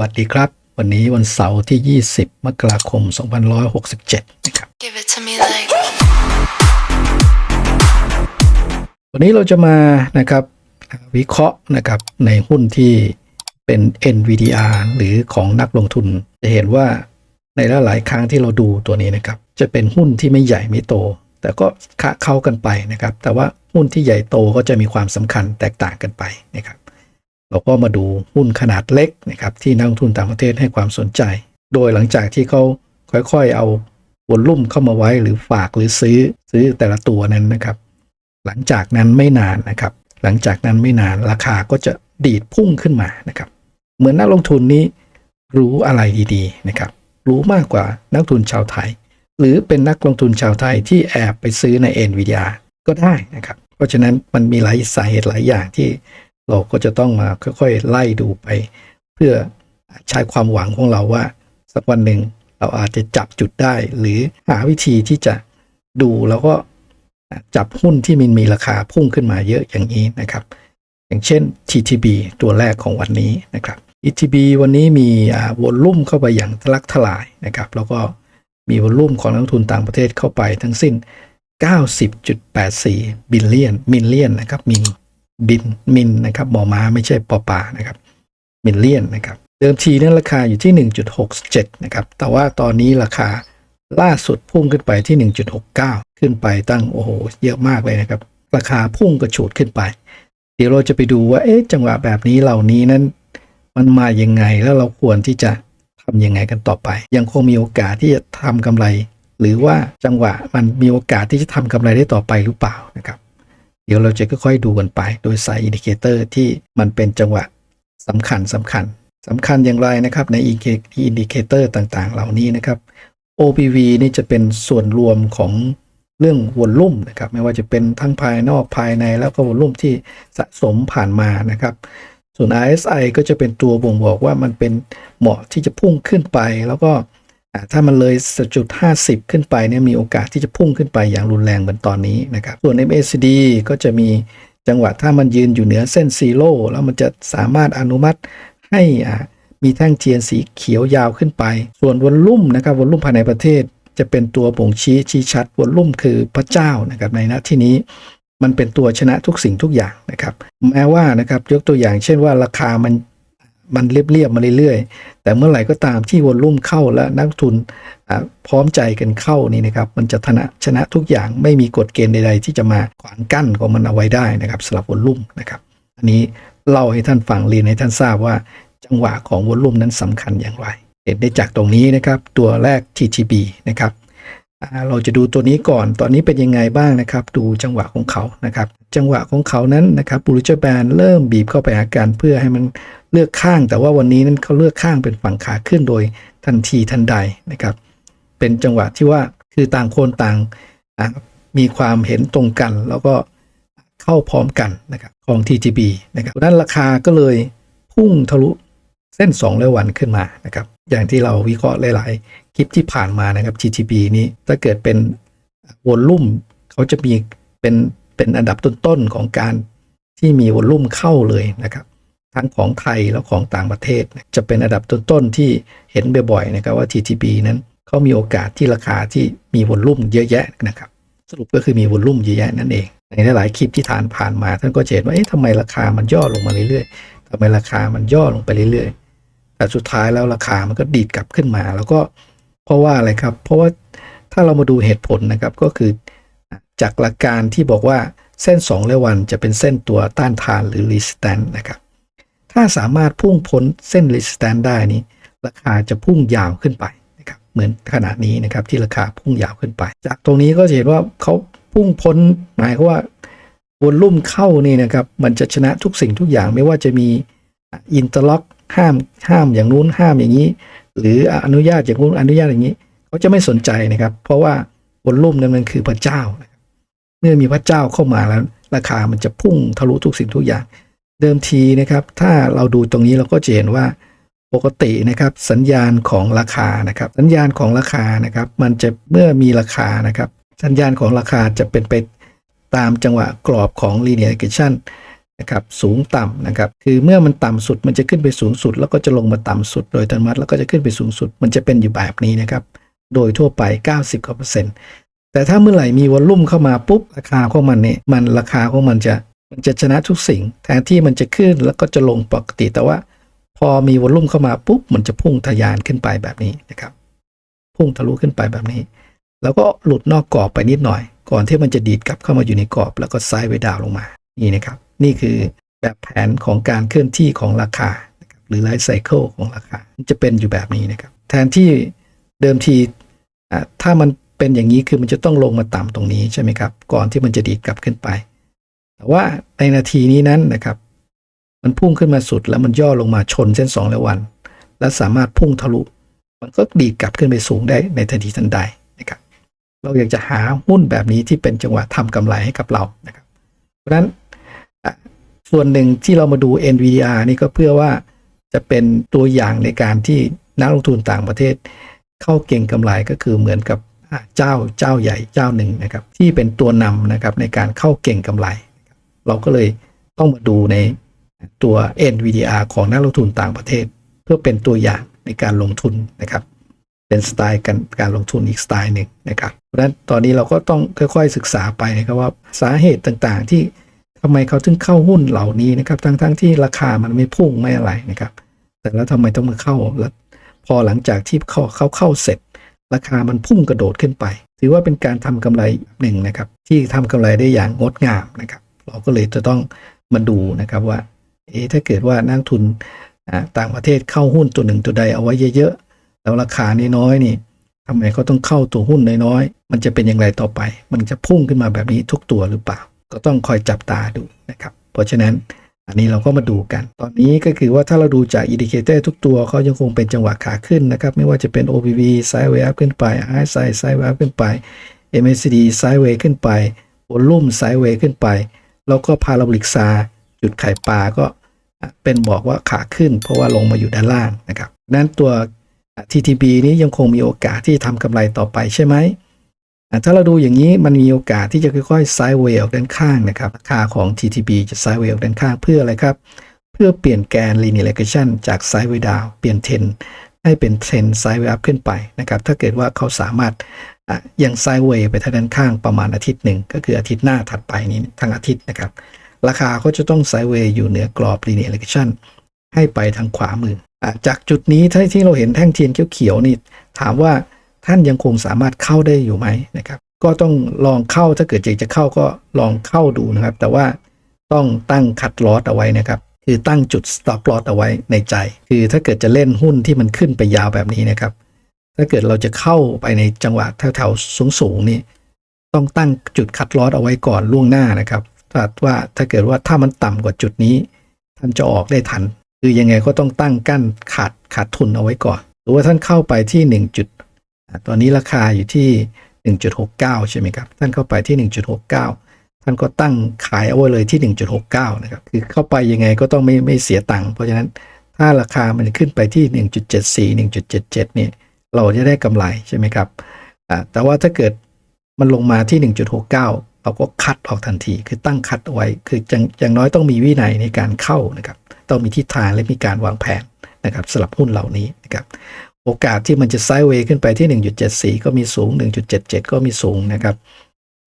วัสดีครับ วันนี้วันเสาร์ที่ 20 มกราคม 2567 นะครับ Give it to me like วันนี้เราจะมานะครับวิเคราะห์นะครับในหุ้นที่เป็น NVDR หรือของนักลงทุน จะเห็นว่าในหลายๆครั้งที่เราดูตัวนี้นะครับ จะเป็นหุ้นที่ไม่ใหญ่ไม่โต แต่ก็คะเข้ากันไปนะครับ แต่ว่าหุ้นที่ใหญ่โตก็จะมีความสำคัญแตกต่างกันไปนะครับ เราก็มาดูหุ้นขนาดเล็กนะครับที่นักลงทุนต่างประเทศให้ความสนใจ โดยหลังจากที่เขาค่อยๆ เอาวอลลุ่มเข้ามาไว้หรือฝากหรือซื้อซื้อแต่ละตัวนั้นนะครับ หลังจากนั้นไม่นานนะครับ หลังจากนั้นไม่นานราคาก็จะดีดพุ่งขึ้นมานะครับ เหมือนนักลงทุนนี้รู้อะไรดีๆนะครับ รู้มากกว่านักลงทุนชาวไทย หรือเป็นนักลงทุนชาวไทยที่แอบไปซื้อใน NVIDIA ก็ได้นะครับ เพราะฉะนั้นมันมีหลายสาเหตุหลายอย่างที่ เราก็จะต้องมาค่อยๆ ไล่ดูไป เพื่อใช้ความหวังของเราว่า สักวันหนึ่งเราอาจจะจับจุดได้ หรือหาวิธีที่จะดูแล้วก็จับหุ้นที่มันมีราคาพุ่งขึ้นมาเยอะอย่างนี้นะครับ อย่างเช่น TTB ตัวแรกของวันนี้นะครับ ETB วันนี้มีวอลลุ่มเข้าไปอย่างทะลักทลายนะครับ แล้วก็มีวอลลุ่มของนักทุนต่างประเทศเข้าไปทั้งสิ้น 90.84บิลเลียนมิลเลียนนะครับมิน บินมินนะครับหมอม้าไม่ใช่ปอปานะครับมิลเลียนนะครับเดิมทีนั้นราคาอยู่ที่ 1.67 นะครับ แต่ว่าตอนนี้ราคาล่าสุดพุ่งขึ้นไปที่ 1.69 ขึ้นไปตั้งโอ้โหเยอะมากเลยนะครับ ราคาพุ่งกระฉูดขึ้นไป เดี๋ยวเราจะไปดูว่าเอ๊ะจังหวะแบบนี้เหล่านี้นั้น มันมายังไงแล้วเราควรที่จะทำยังไงกันต่อไป ยังคงมีโอกาสที่จะทำกำไร หรือว่าจังหวะมันมีโอกาสที่จะทำกำไรได้ต่อไปหรือเปล่านะครับ เดี๋ยวเราจะค่อยๆดูกันไป โดยใสายอินดิเคเตอร์ที่มันเป็นจังหวะสำคัญสำคัญสำคัญอย่างไรนะครับในอินดิเคเตอร์ต่างๆ เหล่านี้นะครับ OPV นี่จะเป็นส่วนรวมของเรื่องวอลลุ่มนะครับ ไม่ว่าจะเป็นทั้งภายนอกภายในแล้วก็วอลลุ่มที่สะสมผ่านมานะครับ ส่วน RSI ก็จะเป็นตัวบ่งบอกว่ามันเป็นเหมาะที่จะพุ่งขึ้นไป แล้วก็ ถ้ามันเลยจุด50 ขึ้นไปเนี่ยมีโอกาสที่จะพุ่งขึ้นไปอย่างรุนแรงเหมือนตอนนี้นะครับส่วน MACD ก็จะมีจังหวะถ้ามันยืนอยู่เหนือเส้นซีโร่แล้วมันจะสามารถอนุมัติให้มีแท่งเทียนสีเขียวยาวขึ้นไป ส่วนวอลลุ่มนะครับวอลลุ่มภายในประเทศ จะเป็นตัวบ่งชี้ชี้ชัดวอลลุ่มคือพระเจ้านะครับในณที่นี้มันเป็นตัวชนะทุกสิ่งทุกอย่างนะครับ แม้ว่านะครับยกตัวอย่างเช่นว่าราคามัน มันเรียบๆมาเรื่อยๆ แต่เมื่อไหร่ก็ตามที่วอลลุ่มเข้าและนักทุนพร้อมใจกันเข้านี่นะครับ มันจะชนะชนะทุกอย่างไม่มีกฎเกณฑ์ใดๆ ที่จะมาขวางกั้นของมันเอาไว้ได้นะครับสำหรับวอลลุ่มนะครับ อันนี้เล่าให้ท่านฟังเรียนให้ท่านทราบว่าจังหวะของวอลลุ่มนั้นสำคัญอย่างไรเห็นได้จากตรงนี้นะครับ ตัวแรก TTB นะครับ เราจะดูตัวนี้ก่อนตอนนี้เป็นยังไงบ้างนะครับ ดูจังหวะของเขานะครับ จังหวะของเขานั้นนะครับบูริเจอร์แบนเริ่มบีบเข้าไปหากันเพื่อให้มันเลือกข้าง แต่ว่าวันนี้นั้นเขาเลือกข้างเป็นฝั่งขาขึ้นโดยทันทีทันใดนะครับ เป็นจังหวะที่ว่าคือต่างคนต่างมีความเห็นตรงกัน แล้วก็เข้าพร้อมกันนะครับของ TTB นะครับดังนั้นราคาก็เลยพุ่งทะลุเส้น2ร้อยวันขึ้นมานะครับ อย่างที่เราวิเคราะห์หลาย ๆ คลิปที่ผ่านมานะครับ GTB นี้ถ้าเกิดเป็นวอลลุ่มเขาจะมีเป็นเป็นอันดับต้นๆของการที่มีวอลลุ่มเข้าเลยนะครับทั้งของไทยแล้วของต่างประเทศ จะเป็นอันดับต้นๆที่เห็นบ่อยๆนะครับว่า TTB นั้นเขามีโอกาสที่ราคาที่มีวอลลุ่มเยอะแยะนะครับ สรุปก็คือมีวอลลุ่มเยอะแยะนั่นเอง ในหลายคลิปที่ทานผ่านมา ท่านก็เห็นว่าเอ๊ะทำไมราคามันย่อลงมาเรื่อยๆทำไมราคามันย่อลงไปเรื่อยๆแต่สุดท้ายแล้วราคามันก็ดีดกลับขึ้นมา แล้วก็ เพราะว่าอะไรครับ เพราะว่าถ้าเรามาดูเหตุผลนะครับก็คือจากหลักการที่บอกว่าเส้น2ร้อยวันจะเป็นเส้นตัวต้านทานหรือ resistance นะครับ ถ้าสามารถพุ่งพ้นเส้น resistance ได้นี้ ราคาจะพุ่งยาวขึ้นไปนะครับ เหมือนขณะนี้นะครับที่ราคาพุ่งยาวขึ้นไป จากตรงนี้ก็จะเห็นว่าเขาพุ่งพ้นหมายความว่าวอลลุ่มเข้านี่นะครับ มันจะชนะทุกสิ่งทุกอย่างไม่ว่าจะมีอินเตอร์ล็อกห้ามห้ามอย่างนู้นห้ามอย่างนี้ หรืออนุญาตอย่างนู้นอนุญาตอย่างนี้เขาจะไม่สนใจนะครับ เพราะว่าวอลลุ่มนั้นมันคือพระเจ้า เมื่อมีพระเจ้าเข้ามาแล้ว ราคามันจะพุ่งทะลุทุกสิ่งทุกอย่าง เดิมทีนะครับ ถ้าเราดูตรงนี้เราก็จะเห็นว่าปกตินะครับ สัญญาณของราคานะครับ สัญญาณของราคานะครับ มันจะเมื่อมีราคานะครับ สัญญาณของราคาจะเป็นไปตามจังหวะกรอบของ linear regression นะครับสูงต่ำนะครับคือเมื่อมันต่ำสุดมันจะขึ้นไปสูงสุด แล้วก็จะลงมาต่ำสุด โดยอัตมัติแล้วก็จะขึ้นไปสูงสุด มันจะเป็นอยู่แบบนี้นะครับโดยทั่วไป 90กว่าเปอร์เซ็นต์แต่ถ้าเมื่อไหร่มีวอลลุ่มเข้ามาปุ๊บราคาของมันเนี่ยมันราคาของมันจะมันจะชนะทุกสิ่ง แทนที่มันจะขึ้นแล้วก็จะลงปกติแต่ว่า พอมีวอลลุ่มเข้ามาปุ๊บมันจะพุ่งทะยานขึ้นไปแบบนี้นะครับ พุ่งทะลุขึ้นไปแบบนี้ แล้วก็หลุดนอกกรอบไปนิดหน่อย ก่อนที่มันจะดีดกลับเข้ามาอยู่ในกรอบ แล้วก็ไซด์ไว้ดาวลงมานี่นะครับ นี่คือแบบแผนของการเคลื่อนที่ของราคาครหรือไลฟ์ไซเคิลของราคาจะเป็นอยู่แบบนี้นะครับ แทนที่เดิมทีถ้ามันเป็นอย่างนี้คือมันจะต้องลงมาต่ำตรงนี้ใช่ไหมครับ ก่อนที่มันจะดีดกลับขึ้นไป แต่ว่าในนาทีนี้นั้นนะครับ มันพุ่งขึ้นมาสุดแล้วมันย่อลงมาชนเส้น2และวัน และสามารถพุ่งทะลุ มันก็ดีดกลับขึ้นไปสูงได้ในทันทีทันใดนะครับ เราอยากจะหาหุ้นแบบนี้ที่เป็นจังหวะทำกำไรให้กับเรานะครับ เพราะฉะนั้น ส่วนหนึ่งที่เรามาดู NVDR นี่ก็เพื่อว่าจะเป็นตัวอย่างในการที่นักลงทุนต่างประเทศ เข้าเก่งกำไรก็คือเหมือนกับเจ้าเจ้าใหญ่เจ้าหนึ่งนะครับ ที่เป็นตัวนำนะครับในการเข้าเก่งกำไร เราก็เลยต้องมาดูในตัว NVDR ของนักลงทุนต่างประเทศ เพื่อเป็นตัวอย่างในการลงทุนนะครับ เป็นสไตล์การการลงทุนอีกสไตล์หนึ่งนะครับเพราะฉะนั้นตอนนี้เราก็ต้องค่อยๆศึกษาไปนะครับว่าสาเหตุต่างๆที่ ทำไมเขาถึงเข้าหุ้นเหล่านี้นะครับ ทั้งๆที่ราคามันไม่พุ่งไม่อะไรนะครับ แต่แล้วทำไมต้องมาเข้าแล้วพอหลังจากที่เขาเขาเข้าเสร็จ ราคามันพุ่งกระโดดขึ้นไป ถือว่าเป็นการทำกำไรหนึ่งนะครับ ที่ทำกำไรได้อย่างงดงามนะครับ เราก็เลยจะต้องมาดูนะครับว่าเอ๊ถ้าเกิดว่านักทุนต่างประเทศเข้าหุ้นตัวหนึ่งตัวใดเอาไว้เยอะๆแล้วราคาน้อยๆนี่ทำไมเขาต้องเข้าตัวหุ้นน้อยๆ มันจะเป็นอย่างไรต่อไป มันจะพุ่งขึ้นมาแบบนี้ทุกตัวหรือเปล่า ก็ต้องคอยจับตาดูนะครับ เพราะฉะนั้นอันนี้เราก็มาดูกัน ตอนนี้ก็คือว่าถ้าเราดูจากอินดิเคเตอร์ทุกตัวเขายังคงเป็นจังหวะขาขึ้นนะครับ ไม่ว่าจะเป็น OBV ไซด์เวย์ขึ้นไป RSI ไซด์เวย์ขึ้นไป MACD ไซด์เวย์ขึ้นไปวอลลุ่มไซด์เวย์ขึ้นไป แล้วก็พาราบลิกซาจุดไข่ปลาก็เป็นบอกว่าขาขึ้น เพราะว่าลงมาอยู่ด้านล่างนะครับนั้นตัว TTB นี้ยังคงมีโอกาสที่ทำกำไรต่อไปใช่ไหม ถ้าเราดูอย่างนี้มันมีโอกาสที่จะค่อยๆไซด์เวย์ออกด้านข้างนะครับราคาของ TTB จะไซด์เวย์ออกด้านข้างเพื่ออะไรครับ เพื่อเปลี่ยนแกน linear regression จากไซด์เวย์ดาวเปลี่ยนเทรนให้เป็นเทรนไซด์เวย์อัพขึ้นไปนะครับถ้าเกิดว่าเขาสามารถยังไซด์เวย์ไปทางด้านข้างประมาณอาทิตย์หนึ่งก็คืออาทิตย์หน้าถัดไปนี้ทั้งอาทิตย์นะครับ ราคาเขาจะต้องไซด์เวย์อยู่เหนือกรอบ linear regression ให้ไปทางขวามืออจากจุดนี้ถ้าที่เราเห็นแท่งเทียนเขียวๆนี่ถามว่า ท่านยังคงสามารถเข้าได้อยู่ไหมนะครับ ก็ต้องลองเข้าถ้าเกิดอยากจะเข้าก็ลองเข้าดูนะครับ แต่ว่าต้องตั้งคัดลอสเอาไว้นะครับ คือตั้งจุด stop loss เอาไว้ในใจ คือถ้าเกิดจะเล่นหุ้นที่มันขึ้นไปยาวแบบนี้นะครับ ถ้าเกิดเราจะเข้าไปในจังหวะแถวๆสูงๆนี่ต้องตั้งจุดคัดลอสเอาไว้ก่อนล่วงหน้านะครับถ้าว่าถ้าเกิดว่าถ้ามันต่ำกว่าจุดนี้ ท่านจะออกได้ทัน คือยังไงก็ต้องตั้งกั้นขาดขาดทุนเอาไว้ก่อน หรือว่าท่านเข้าไปที่1จุด ตอนนี้ราคาอยู่ที่ 1.69 ใช่ไหมครับ ท่านเข้าไปที่ 1.69 ท่านก็ตั้งขายเอาไว้เลยที่ 1.69 นะครับ คือเข้าไปยังไงก็ต้องไม่ไม่เสียตังค์ เพราะฉะนั้นถ้าราคามันขึ้นไปที่ 1.74 1.77 เนี่ย เราจะได้กำไรใช่ไหมครับ แต่ว่าถ้าเกิดมันลงมาที่ 1.69 เราก็คัดออกทันที คือตั้งคัดเอาไว้ คืออย่างอย่างน้อยต้องมีวินัยในการเข้านะครับ ต้องมีทิศทางและมีการวางแผนนะครับสำหรับหุ้นเหล่านี้นะครับ โอกาสที่มันจะไซด์เวย์ขึ้นไปที่ 1.74 ก็มีสูง 1.77 ก็มีสูงนะครับ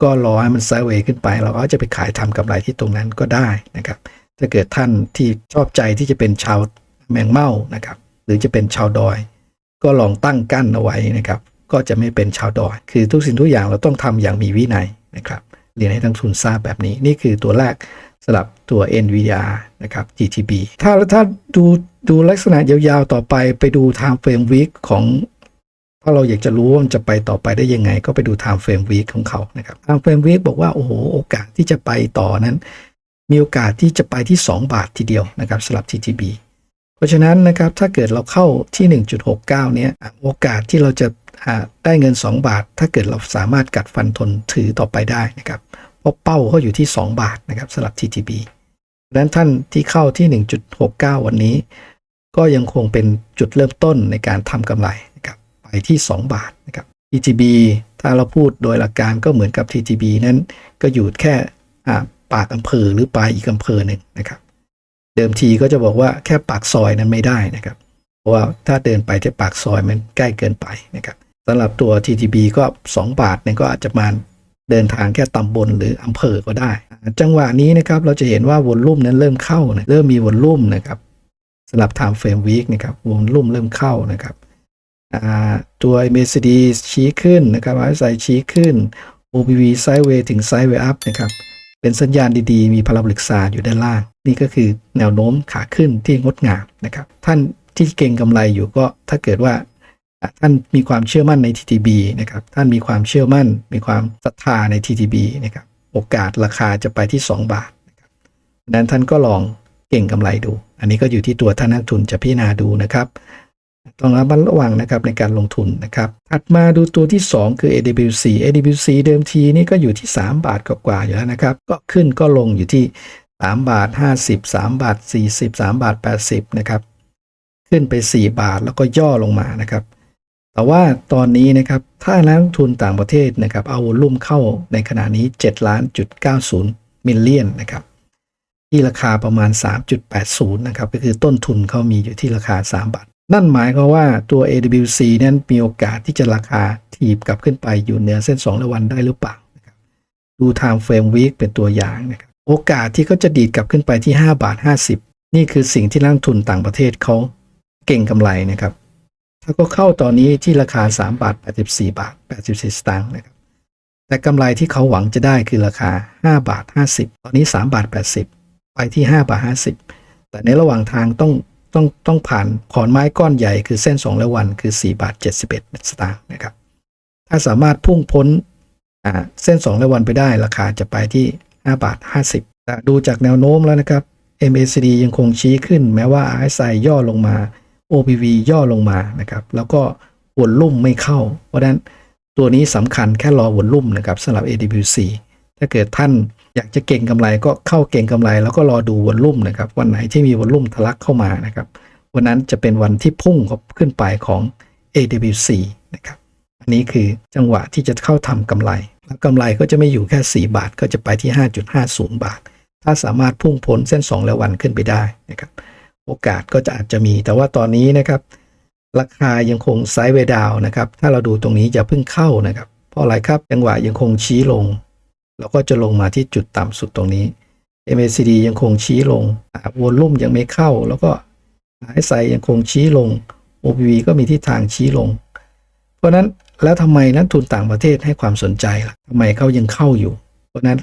ก็รอให้มันไซด์เวย์ขึ้นไป เราก็จะไปขายทำกำไรที่ตรงนั้นก็ได้นะครับ ถ้าเกิดท่านที่ชอบใจที่จะเป็นชาวแมงเม่านะครับ หรือจะเป็นชาวดอย ก็ลองตั้งกั้นเอาไว้นะครับ ก็จะไม่เป็นชาวดอย คือทุกสิ่งทุกอย่างเราต้องทำอย่างมีวินัยนะครับ เรียนให้ทั้งทุนทราบแบบนี้ นี่คือตัวแรก สำหรับตัว NVDR นะครับ GTB ถ้าถ้าดูดูลักษณะยาวๆต่อไปไปดู time frame week ของถ้าเราอยากจะรู้ว่ามันจะไปต่อไปได้ยังไง ก็ไปดู time frame week ของเขานะครับ time frame week บอกว่า โอ้โห โอกาสที่จะไปต่อนั้น มีโอกาสที่จะไปที่ 2 บาททีเดียวนะครับสำหรับ TTB เพราะฉะนั้นนะครับถ้าเกิดเราเข้าที่ 1.69 เนี้ยโอกาสที่เราจะได้เงิน 2 บาท ถ้าเกิดเราสามารถกัดฟันทนถือต่อไปได้นะครับ เพราะเป้าเขาอยู่ที่ 2 บาทนะครับสำหรับ TTB ดังนั้นท่านที่เข้าที่ 1.69 วันนี้ ก็ยังคงเป็นจุดเริ่มต้นในการทำกำไรนะครับไปที่ 2 บาทนะครับ TTB ถ้าเราพูดโดยหลักการก็เหมือนกับ TTB นั้นก็อยู่แค่ปากอำเภอหรือปลายอีกอำเภอหนึ่งนะครับ เดิมทีก็จะบอกว่าแค่ปากซอยนั้นไม่ได้นะครับ เพราะว่าถ้าเดินไปที่ปากซอยมันใกล้เกินไปนะครับสำหรับตัว TTB ก็ 2 บาทเนี่ยก็อาจจะมา เดินทางแค่ตำบลหรืออำเภอก็ได้ จังหวะนี้นะครับเราจะเห็นว่าวอลลุ่มนั้นเริ่มเข้านะเริ่มมีวอลลุ่มนะครับสำหรับ time frame week นะครับวอลลุ่มเริ่มเข้านะครับตัว MACD ชี้ขึ้นนะครับ RSI ชี้ขึ้น OBV sideway ถึง sideway up นะครับเป็นสัญญาณดีๆ มีพลังบริกษาอยู่ด้านล่าง นี่ก็คือแนวโน้มขาขึ้นที่งดงามนะครับท่านที่เก่งกำไรอยู่ก็ถ้าเกิดว่า ท่านมีความเชื่อมั่นใน TTB นะครับ ท่านมีความเชื่อมั่น มีความศรัทธาใน TTB นะครับ โอกาสราคาจะไปที่ 2 บาทนะครับดังนั้นท่านก็ลองเก่งกำไรดู อันนี้ก็อยู่ที่ตัวท่านนักทุนจะพิจารณาดูนะครับต้องระมัดระวังนะครับในการลงทุนนะครับ ถัดมาดูตัวที่ 2 คือ AWC AWC เดิมทีนี่ก็อยู่ที่ 3 บาทกว่าๆอยู่แล้วนะครับ ก็ขึ้นก็ลงอยู่ที่ 3 บาท 50 3 บาท 40 3 บาท 80 นะครับ ขึ้นไป 4 บาทแล้วก็ย่อลงมานะครับ แต่ว่าตอนนี้นะครับถ้านักลงทุนต่างประเทศนะครับเอาวอลุ่มเข้าในขณะนี้7ล้านจุด90มิลเลียนนะครับที่ราคาประมาณ 3.80 นะครับ ก็คือต้นทุนเขามีอยู่ที่ราคา 3 บาท นั่นหมายความว่าตัว AWC นั้นมีโอกาสที่จะราคาถีบกลับขึ้นไปอยู่เหนือเส้น2ระวันได้หรือเปล่าดู time frame week เป็นตัวอย่างนะครับ โอกาสที่เขาจะดีดกลับขึ้นไปที่ 5 บาท 50 นี่คือสิ่งที่นักลงทุนต่างประเทศเขาเก่งกำไรนะครับ ถ้าก็เข้าตอนนี้ที่ราคา 3 บาท 84 บาท 84 สตางค์นะครับ แต่กำไรที่เขาหวังจะได้คือราคา 5 บาท 50 ตอนนี้ 3 บาท 80 ไปที่ 5 บาท 50 แต่ในระหว่างทางต้องต้องต้องผ่านขอนไม้ก้อนใหญ่คือเส้น2และวันคือ 4 บาท 71 สตางค์นะครับ ถ้าสามารถพุ่งพ้นเส้น2และวันไปได้ราคาจะไปที่ 5 บาท 50 แต่ดูจากแนวโน้มแล้วนะครับ MACD ยังคงชี้ขึ้นแม้ว่า RSI ย่อลงมา OPV ย่อลงมานะครับ แล้วก็วอลลุ่มไม่เข้า เพราะฉะนั้นตัวนี้สำคัญแค่รอวอลลุ่มนะครับสำหรับ AWC ถ้าเกิดท่านอยากจะเก่งกำไรก็เข้าเก่งกำไร แล้วก็รอดูวอลลุ่มนะครับวันไหนที่มีวอลลุ่มทะลักเข้ามานะครับวันนั้นจะเป็นวันที่พุ่งขึ้นไปของ AWC นะครับอันนี้คือจังหวะที่จะเข้าทำกำไร แล้วกำไรก็จะไม่อยู่แค่ 4 บาท ก็จะไปที่ 5.50 บาท ถ้าสามารถพุ่งพ้นเส้น 2 และวันขึ้นไปได้นะครับ โอกาสก็จะอาจจะมี แต่ว่าตอนนี้นะครับ ราคายังคงไซด์เวดาวนะครับ ถ้าเราดูตรงนี้อย่าเพิ่งเข้านะครับ เพราะอะไรครับจังหวะยังคงชี้ลง แล้วก็จะลงมาที่จุดต่ำสุดตรงนี้ MACD ยังคงชี้ลงวอลลุ่มยังไม่เข้า แล้วก็หายไซยังคงชี้ลง OPV ก็มีทิศทางชี้ลง เพราะฉะนั้นแล้วทำไมนักทุนต่างประเทศให้ความสนใจล่ะทำไมเขายังเข้าอยู่ เพราะฉะนั้น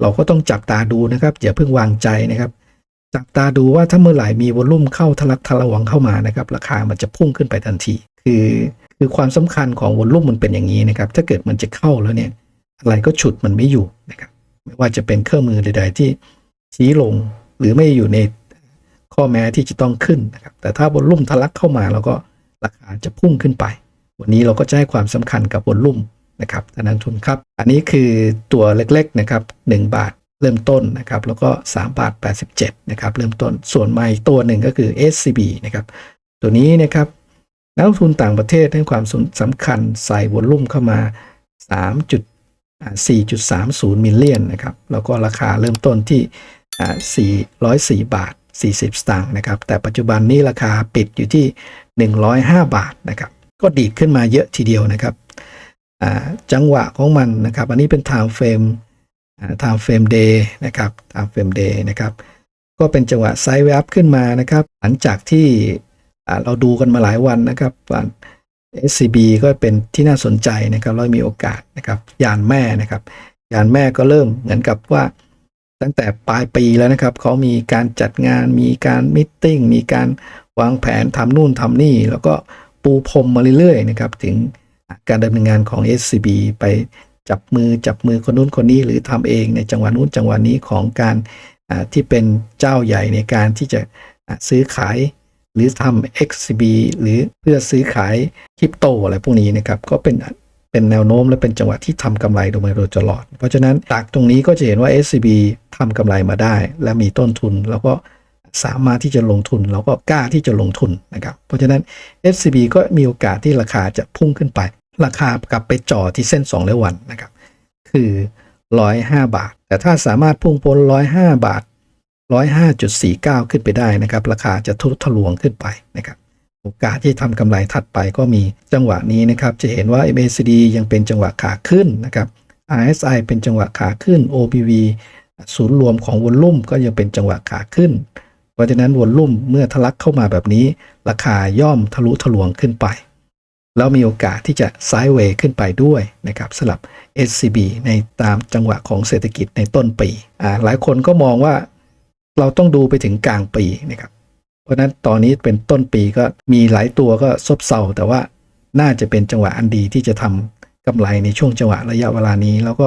เราก็ต้องจับตาดูนะครับอย่าเพิ่งวางใจนะครับ จับตาดูว่าถ้าเมื่อไหร่มีวอลลุ่มเข้าทะลักทะลวงเข้ามานะครับ ราคามันจะพุ่งขึ้นไปทันที คือคือความสำคัญของวอลลุ่มมันเป็นอย่างนี้นะครับ ถ้าเกิดมันจะเข้าแล้วเนี่ย อะไรก็ฉุดมันไม่อยู่นะครับ ไม่ว่าจะเป็นเครื่องมือใดๆที่ชี้ลงหรือไม่อยู่ในข้อแม้ที่จะต้องขึ้นนะครับ แต่ถ้าวอลลุ่มทะลักเข้ามาแล้วก็ราคาจะพุ่งขึ้นไป วันนี้เราก็จะให้ความสำคัญกับวอลลุ่มนะครับท่านนักทุนครับ อันนี้คือตัวเล็กๆนะครับ1บาท เริ่มต้นนะครับแล้วก็3บาท87นะครับเริ่มต้นส่วนใหม่ตัวหนึ่งก็คือ SCB นะครับตัวนี้นะครับนักลงทุนต่างประเทศให้ความสำคัญใส่วอลลุ่มเข้ามา 3. จุดอ่า4.30 มิลเลียนนะครับแล้วก็ราคาเริ่มต้นที่อ่า404 บาท 40 สตางค์นะครับแต่ปัจจุบันนี้ราคาปิดอยู่ที่ 105 บาทนะครับก็ดีดขึ้นมาเยอะทีเดียวนะครับจังหวะของมันนะครับ อันนี้เป็น time frame time frame day นะครับ time frame day นะครับ ก็เป็นจังหวะไซด์เวฟขึ้นมานะครับ หลังจากที่เราดูกันมาหลายวันนะครับวัน SCB ก็เป็นที่น่าสนใจนะครับแล้วมีโอกาสนะครับยานแม่นะครับยานแม่ก็เริ่มเหมือนกับว่า ตั้งแต่ปลายปีแล้วนะครับเขามีการจัดงานมีการมิทติ้งมีการวางแผนทำนู่นทำนี่ แล้วก็ปูพรมมาเรื่อยๆนะครับถึงการดำเนินงานของ SCB ไป จับมือจับมือคนนู้นคนนี้หรือทำเองในจังหวะนู้นจังหวะนี้ของการที่เป็นเจ้าใหญ่ในการที่จะซื้อขายหรือทำ XCB หรือเพื่อซื้อขายคริปโตอะไรพวกนี้นะครับก็เป็นเป็นแนวโน้มและเป็นจังหวะที่ทำกำไรโดยมาโดยตลอด เพราะฉะนั้นจากตรงนี้ก็จะเห็นว่า SCB ทำกำไรมาได้ และมีต้นทุน แล้วก็สามารถที่จะลงทุน แล้วก็กล้าที่จะลงทุนนะครับเพราะฉะนั้น SCB ก็มีโอกาสที่ราคาจะพุ่งขึ้นไป ราคากลับไปจ่อที่เส้น2และวันนะครับ คือ 105 บาท แต่ถ้าสามารถพุ่งพ้น 105 บาท 105.49 ขึ้นไปได้นะครับ ราคาจะทุทะลวงขึ้นไปนะครับ โอกาสที่ทำกำไรถัดไปก็มีจังหวะนี้นะครับ จะเห็นว่า MACD ยังเป็นจังหวะขาขึ้นนะครับ RSI เป็นจังหวะขาขึ้น OPV ศูนย์รวมของวอลลุ่มก็ยังเป็นจังหวะขาขึ้น เพราะฉะนั้นวอลลุ่มเมื่อทะลักเข้ามาแบบนี้ ราคาย่อมทะลุทะลวงขึ้นไป แล้วมีโอกาสที่จะไซด์เวย์ขึ้นไปด้วยนะครับสำหรับ SCB ในตามจังหวะของเศรษฐกิจในต้นปีอ่าหลายคนก็มองว่าเราต้องดูไปถึงกลางปีนะครับเพราะนั้นตอนนี้เป็นต้นปีก็มีหลายตัวก็ซบเซาแต่ว่าน่าจะเป็นจังหวะอันดีที่จะทำกำไรในช่วงจังหวะระยะเวลานี้ แล้วก็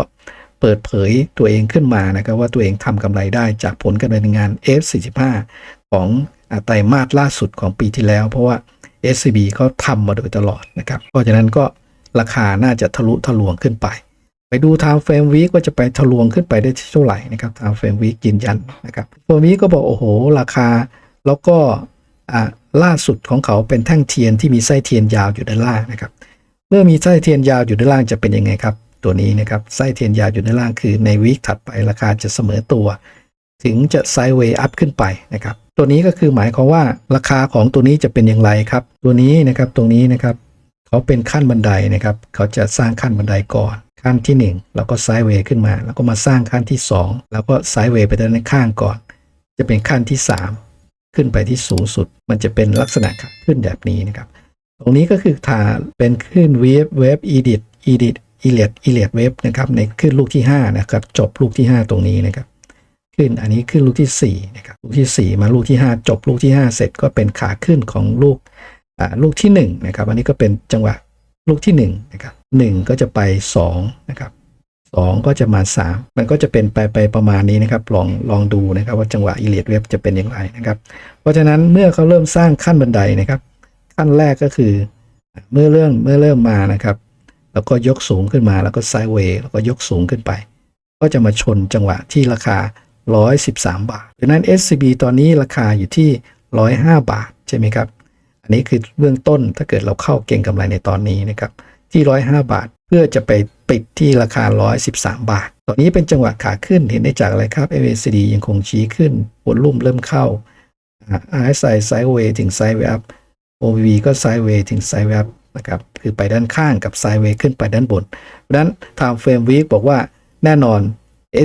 เปิดเผยตัวเองขึ้นมานะครับว่าตัวเองทำกำไรได้จากผลการดำเนินงาน F45 ของอไตรมาสล่าสุดของปีที่แล้ว เพราะว่า SCB เขาทำมาโดยตลอดนะครับ เพราะฉะนั้นก็ราคาน่าจะทะลุทะลวงขึ้นไป ไปดู time frame week ว่าจะไปทะลวงขึ้นไปได้ที่เท่าไหร่นะครับ time frame week ยืนยันนะครับตัวนี้ก็บอกโอ้โห ราคาแล้วก็อ่าล่าสุดของเขาเป็นแท่งเทียนที่มีไส้เทียนยาวอยู่ด้านล่างนะครับ เมื่อมีไส้เทียนยาวอยู่ด้านล่างจะเป็นยังไงครับ ตัวนี้นะครับไส้เทียนยาวอยู่ด้านล่างคือในวีคถัดไปราคาจะเสมอตัว ถึงจะไซด์เวย์อัพขึ้นไปนะครับ ตัวนี้ก็คือหมายความว่าราคาของตัวนี้จะเป็นอย่างไรครับ ตัวนี้นะครับตรงนี้นะครับเขาเป็นขั้นบันไดนะครับ เขาจะสร้างขั้นบันไดก่อนขั้นที่ 1 แล้วก็ไซด์เวย์ขึ้นมา แล้วก็มาสร้างขั้นที่ 2 แล้วก็ไซด์เวย์ไปด้านข้างก่อน จะเป็นขั้นที่ 3 ขึ้นไปที่สูงสุด มันจะเป็นลักษณะขึ้นแบบนี้นะครับ ตรงนี้ก็คือถาเป็นขึ้นเวฟเวฟอีดิทอีดิทอีเลียดอีเลียดเวฟนะครับในขึ้นลูกที่5นะครับจบลูกที่ 5 ตรงนี้นะครับ ขึ้น อันนี้ขึ้นลูกที่4นะครับลูกทีสี่ 4 มาลูกที่ 5 จบลูกที่ 5 เสร็จก็เป็นขาขึ้นของลูกอ่าลูกที่1นะครับอันนี้ก็เป็นจังหวะลูกที่1นะครับ1ก็จะไป2นะครับ2ก็จะมา 3 มันก็จะเป็นไปไปประมาณนี้นะครับ ลองลองดูนะครับว่าจังหวะอีเลียดเวฟจะเป็นอย่างไรนะครับ เพราะฉะนั้นเมื่อเขาเริ่มสร้างขั้นบันไดนะครับ ขั้นแรกก็คือเมื่อเริ่มเมื่อเริ่มมานะครับ แล้วก็ยกสูงขึ้นมาแล้วก็ไซด์เวย์แล้วก็ยกสูงขึ้นไป ก็จะมาชนจังหวะที่ราคา 113 บาทดังนั้น SCB ตอนนี้ราคาอยู่ที่ 105 บาท ใช่ไหมครับ อันนี้คือเบื้องต้นถ้าเกิดเราเข้าเก็งกำไรในตอนนี้นะครับที่ 105 บาท เพื่อจะไปปิดที่ราคา 113 บาท ตอนนี้เป็นจังหวะขาขึ้นเห็นได้จากอะไรครับ MACD ยังคงชี้ขึ้นวอลุ่มเริ่มเข้า RSI ไซด์เวย์ถึงไซด์เวย์อัพ OBV ก็ไซด์เวย์ถึงไซด์เวย์อัพนะครับคือไปด้านข้างกับไซด์เวย์ขึ้นไปด้านบนเพราะฉะนั้น Time Frame Week บอกว่าแน่นอน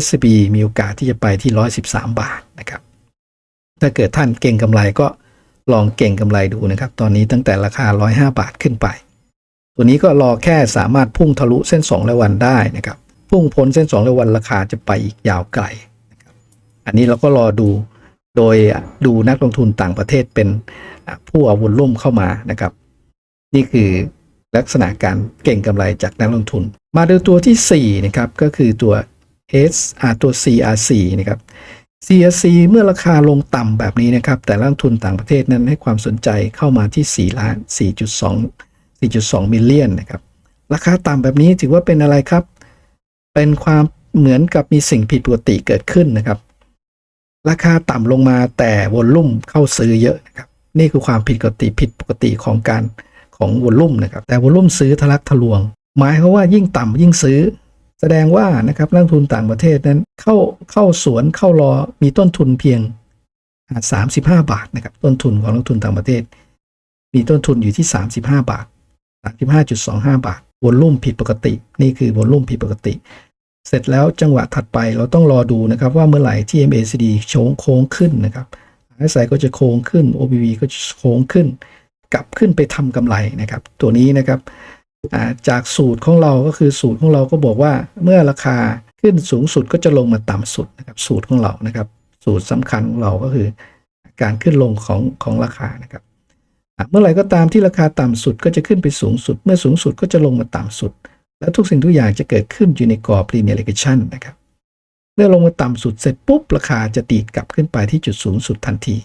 SCB มีโอกาสที่จะไปที่ 113 บาทนะครับ ถ้าเกิดท่านเก่งกำไรก็ลองเก่งกำไรดูนะครับ ตอนนี้ตั้งแต่ราคา 105 บาทขึ้นไป ตัวนี้ก็รอแค่สามารถพุ่งทะลุเส้น2ระวันได้นะครับ พุ่งพ้นเส้น2ระวันราคาจะไปอีกยาวไกลนะครับอันนี้เราก็รอดูโดยดูนักลงทุนต่างประเทศเป็นผู้อาวุนล่มเข้ามานะครับ นี่คือลักษณะการเก่งกำไรจากนักลงทุน มาดูตัวที่4นะครับก็คือตัว S อ่าตัว CRC นะครับ CRC เมื่อราคาลงต่ำแบบนี้นะครับ แต่นักลงทุนต่างประเทศนั้นให้ความสนใจเข้ามาที่ 4 ล้าน 4.2 4.2 มิลเลียนนะครับ ราคาต่ำแบบนี้ถือว่าเป็นอะไรครับ เป็นความเหมือนกับมีสิ่งผิดปกติเกิดขึ้นนะครับ ราคาต่ำลงมาแต่วอลลุ่มเข้าซื้อเยอะนะครับ นี่คือความผิดปกติผิดปกติของการของวอลลุ่มนะครับ แต่วอลลุ่มซื้อทะลักทะลวง หมายความว่ายิ่งต่ำยิ่งซื้อ แสดงว่านะครับนักลงทุนต่างประเทศนั้นเข้าเข้าสวนเข้ารอมีต้นทุนเพียงสามสิบห้าบาทนะครับต้นทุนของนักลงทุนต่างประเทศ มีต้นทุนอยู่ที่สามสิบห้าบาทสามสิบห้าจุดสองห้าบาทวอลลุ่มผิดปกติ นี่คือวอลลุ่มผิดปกติ เสร็จแล้วจังหวะถัดไปเราต้องรอดูนะครับว่าเมื่อไหร่ที่ MACD โค้งโค้งขึ้นนะครับ RSI ก็จะโค้งขึ้น OBV ก็จะโค้งขึ้น กลับขึ้นไปทำกำไรนะครับ ตัวนี้นะครับ จากสูตรของเราก็คือสูตรของเราก็บอกว่าเมื่อราคาขึ้นสูงสุดก็จะลงมาต่ำสุดนะครับสูตรของเรานะครับ สูตรสำคัญของเราก็คือ การขึ้นลงของของราคานะครับเมื่อไหร่ก็ตามที่ราคาต่ำสุดก็จะขึ้นไปสูงสุด เมื่อสูงสุดก็จะลงมาต่ำสุด แล้วทุกสิ่งทุกอย่างจะเกิดขึ้นอยู่ในกรอบ linear regression นะครับเมื่อลงมาต่ำสุดเสร็จปุ๊บราคาจะตีดกลับขึ้นไปที่จุดสูงสุดทันที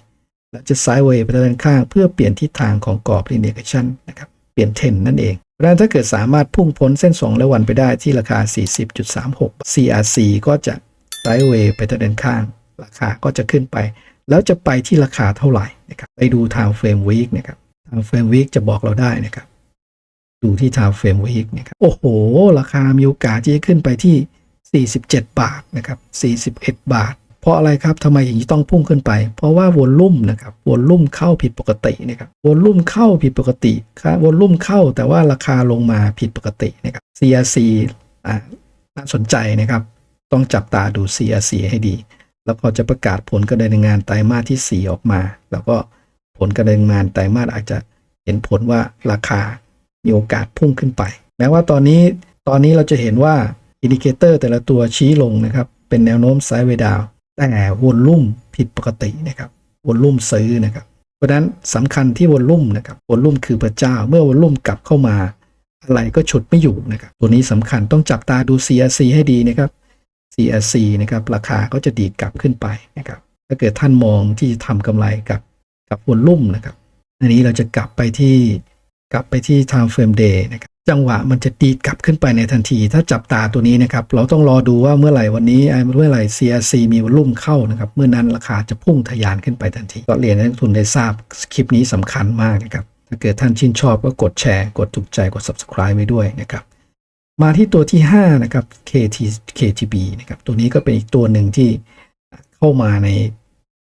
และจะไซด์เวย์ไปด้านข้าง เพื่อเปลี่ยนทิศทางของกรอบ linear regression นะครับเปลี่ยนเทรนนั่นเอง ราะฉะนั้นถ้าเกิดสามารถพุ่งพ้นเส้น 2 และวันไปได้ที่ราคา 40.36 CRC ก็จะไซด์เวย์ไปด้านข้าง ราคาก็จะขึ้นไป แล้วจะไปที่ราคาเท่าไหร่นะครับไปดู time frame week นะครับ time frame week จะบอกเราได้นะครับ ดูที่ time frame week นะครับโอ้โห ราคามีโอกาสที่จะขึ้นไปที่ 47 บาทนะครับ 41 บาท เพราะอะไรครับทำไมถึงต้องพุ่งขึ้นไป เพราะว่าวอลลุ่มนะครับวอลลุ่มเข้าผิดปกตินะครับวอลลุ่มเข้าผิดปกติครับวอลลุ่มเข้าแต่ว่าราคาลงมาผิดปกตินะครับ CRC อ่าน่าสนใจนะครับ ต้องจับตาดู CRC ให้ดี แล้วก็จะประกาศผลการดำเนินงานไตรมาสที่ 4 ออกมา แล้วก็ผลการดำเนินงานไตรมาสอาจจะเห็นผลว่าราคามีโอกาสพุ่งขึ้นไป แม้ว่าตอนนี้ตอนนี้เราจะเห็นว่าอินดิเคเตอร์แต่ละตัวชี้ลงนะครับ เป็นแนวโน้มไซด์เวดาว แต่วอลลุ่มผิดปกตินะครับวอลลุ่มซื้อนะครับ เพราะฉะนั้นสำคัญที่วอลลุ่มนะครับวอลลุ่มคือพระเจ้าเมื่อวอลลุ่มกลับเข้ามา อะไรก็ฉุดไม่อยู่นะครับ ตัวนี้สำคัญต้องจับตาดู CRC ให้ดีนะครับ CRC นะครับราคาก็จะดีดกลับขึ้นไปนะครับ ถ้าเกิดท่านมองที่จะทำกำไรกับกับวอลลุ่มนะครับ อันนี้เราจะกลับไปที่กลับไปที่ time frame day นะครับ จังหวะมันจะดีดกลับขึ้นไปในทันที ถ้าจับตาตัวนี้นะครับ เราต้องรอดูว่าเมื่อไหร่วันนี้ไอ้เมื่อไหร่ CRC มีวอลุ่มเข้านะครับ เมื่อนั้นราคาจะพุ่งทะยานขึ้นไปทันที ก็เรียนให้นักทุนได้ทราบคลิปนี้สำคัญมากนะครับ ถ้าเกิดท่านชื่นชอบก็กดแชร์ กดถูกใจ กด subscribe ไว้ด้วยนะครับ มาที่ตัวที่ 5 นะครับ KT KTB นะครับ ตัวนี้ก็เป็นอีกตัวหนึ่งที่เข้ามาใน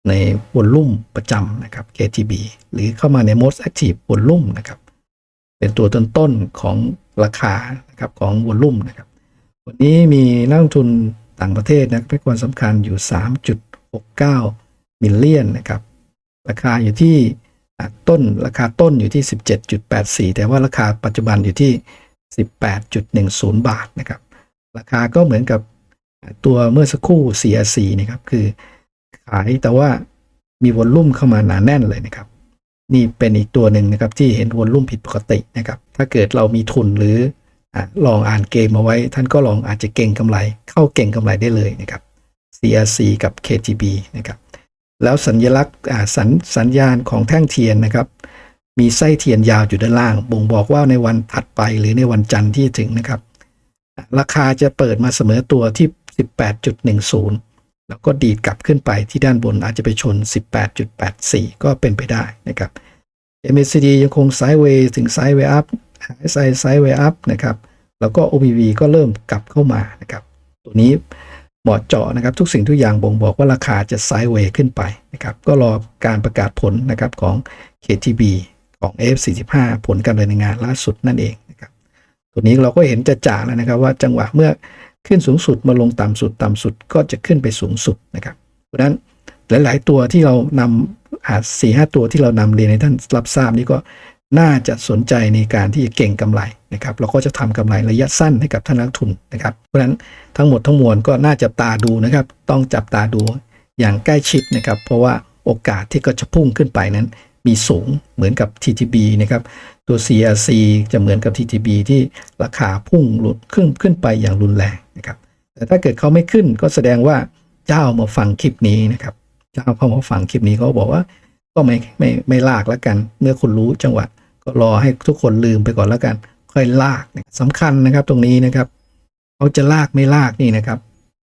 ในวอลุ่มประจำนะครับ KTB หรือเข้ามาใน most active วอลุ่มนะครับ เป็นตัวต้นๆของราคานะครับของวอลลุ่มนะครับ วันนี้มีนักลงทุนต่างประเทศนะเป็นความสำคัญอยู่ 3.69 มิลเลียนนะครับ ราคาอยู่ที่ต้นราคาต้นอยู่ที่ 17.84 แต่ว่าราคาปัจจุบันอยู่ที่ 18.10 บาทนะครับ ราคาก็เหมือนกับตัวเมื่อสักครู่ CRC นะครับ คือขายแต่ว่ามีวอลลุ่มเข้ามาหนาแน่นเลยนะครับ นี่เป็นอีกตัวหนึ่งนะครับที่เห็นวอลลุ่มผิดปกตินะครับ ถ้าเกิดเรามีทุนหรืออลองอ่านเกมเอาไว้ ท่านก็ลองอาจจะเก่งกำไร เข้าเก่งกำไรได้เลยนะครับ CRC กับ KTB นะครับ แล้วสัญลักษณ์สัญสัญญาณของแท่งเทียนนะครับ มีไส้เทียนยาวอยู่ด้านล่าง บ่งบอกว่าในวันถัดไปหรือในวันจันทร์ที่ถึงนะครับ ราคาจะเปิดมาเสมอตัวที่ 18.10 แล้วก็ดีดกลับขึ้นไปที่ด้านบนอาจจะไปชน 18.84 ก็เป็นไปได้นะครับ MACD ยังคงไซด์เวย์ถึงไซด์เวย์อัพ RSI ไซด์เวย์อัพนะครับแล้วก็ OBV ก็เริ่มกลับเข้ามานะครับ ตัวนี้เหมาะเจาะนะครับ ทุกสิ่งทุกอย่างบ่งบอกว่าราคาจะไซด์เวย์ขึ้นไปนะครับ ก็รอการประกาศผลนะครับของ KTB ของ F45 ผลการดำเนินงานล่าสุดนั่นเองนะครับ ตัวนี้เราก็เห็นจะจ่าแล้วนะครับว่าจังหวะเมื่อ ขึ้นสูงสุดมาลงต่ำสุดต่ำสุดก็จะขึ้นไปสูงสุดนะครับเพราะฉะนั้นหลาย ๆ ตัวที่เรานำอาจสี่ห้าตัวที่เรานำเรียนให้ท่านรับทราบนี่ก็น่าจะสนใจในการที่จะเก่งกำไรนะครับเราก็จะทำกำไรระยะสั้นให้กับท่านนักทุนนะครับเพราะฉะนั้นทั้งหมดทั้งมวลก็น่าจับตาดูนะครับ ต้องจับตาดูอย่างใกล้ชิดนะครับ เพราะว่าโอกาสที่ก็จะพุ่งขึ้นไปนั้น มีสูงเหมือนกับ TTB นะครับ ตัว CRC จะเหมือนกับ TTB ที่ราคาพุ่งหลุดขึ้นขึ้นไปอย่างรุนแรงนะครับ แต่ถ้าเกิดเขาไม่ขึ้นก็แสดงว่าเจ้ามาฟังคลิปนี้นะครับ เจ้าเข้ามาฟังคลิปนี้เขาบอกว่าก็ไม่ไม่ไม่ลากแล้วกัน เมื่อคุณรู้จังหวะก็รอให้ทุกคนลืมไปก่อนแล้วกัน ค่อยลากนะสำคัญนะครับตรงนี้นะครับเขาจะลากไม่ลากนี่นะครับ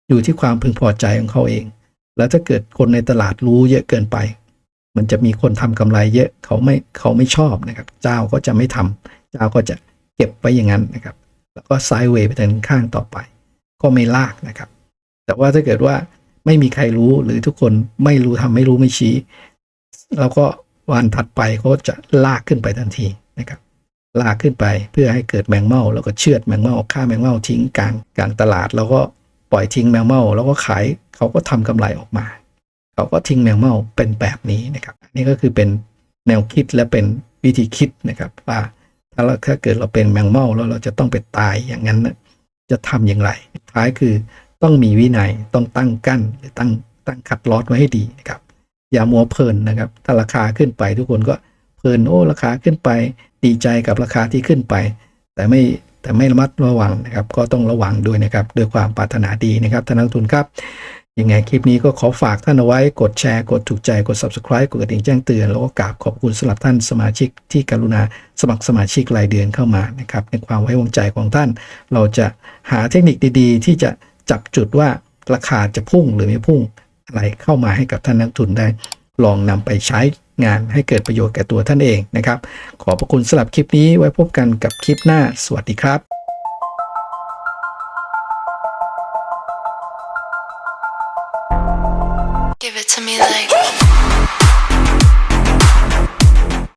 อยู่ที่ความพึงพอใจของเขาเอง แล้วถ้าเกิดคนในตลาดรู้เยอะเกินไป มันจะมีคนทำกำไรเยอะเขาไม่เขาไม่ชอบนะครับ เจ้าก็จะไม่ทำเจ้าก็จะเก็บไว้อย่างนั้นนะครับ แล้วก็ไซด์เวย์ไปทางข้างต่อไป ก็ไม่ลากนะครับ แต่ว่าถ้าเกิดว่าไม่มีใครรู้หรือทุกคนไม่รู้ทำไม่รู้ไม่ชี้ แล้วก็วันถัดไปเขาจะลากขึ้นไปทันทีนะครับลากขึ้นไปเพื่อให้เกิดแมงเม่าแล้วก็เชือดแมงเม่าฆ่าแมงเม่าทิ้งกลางกลางตลาด แล้วก็ปล่อยทิ้งแมงเม่าแล้วก็ขายเขาก็ทำกำไรออกมา เขาก็ทิ้งแมงเม่าเป็นแบบนี้นะครับนนี้ก็คือเป็นแนวคิดและเป็นวิธีคิดนะครับว่าถ้าเราถ้าเกิดเราเป็นแมงเม่าแล้วเราจะต้องไปตายอย่างนั้นจะทำอย่างไรท้ายคือต้องมีวินัยต้องตั้งกั้นหรือตั้งตั้งคัดลอดไว้ให้ดีนะครับอย่ามัวเพลินนะครับถ้าราคาขึ้นไปทุกคนก็เพลินโอ้ราคาขึ้นไปดีใจกับราคาที่ขึ้นไป แต่ไม่แต่ไม่ระมัดระวังนะครับ ก็ต้องระวังด้วยนะครับด้วยความปรารถนาดีนะครับท่านนักทุนครับ ยังไงคลิปนี้ก็ขอฝากท่านเอาไว้กดแชร์กดถูกใจกด subscribe กดกระดิ่งแจ้งเตือน แล้วก็กราบขอบคุณสำหรับท่านสมาชิกที่กรุณาสมัครสมาชิกรายเดือนเข้ามานะครับในความไว้วางใจของท่าน เราจะหาเทคนิคดีๆ ที่จะจับจุดว่าราคาจะพุ่งหรือไม่พุ่งอะไรเข้ามาให้กับท่านนักทุนได้ ลองนำไปใช้งานให้เกิดประโยชน์แก่ตัวท่านเองนะครับ ขอบพระคุณสำหรับคลิปนี้ไว้พบกันกับคลิปหน้า สวัสดีครับ to me like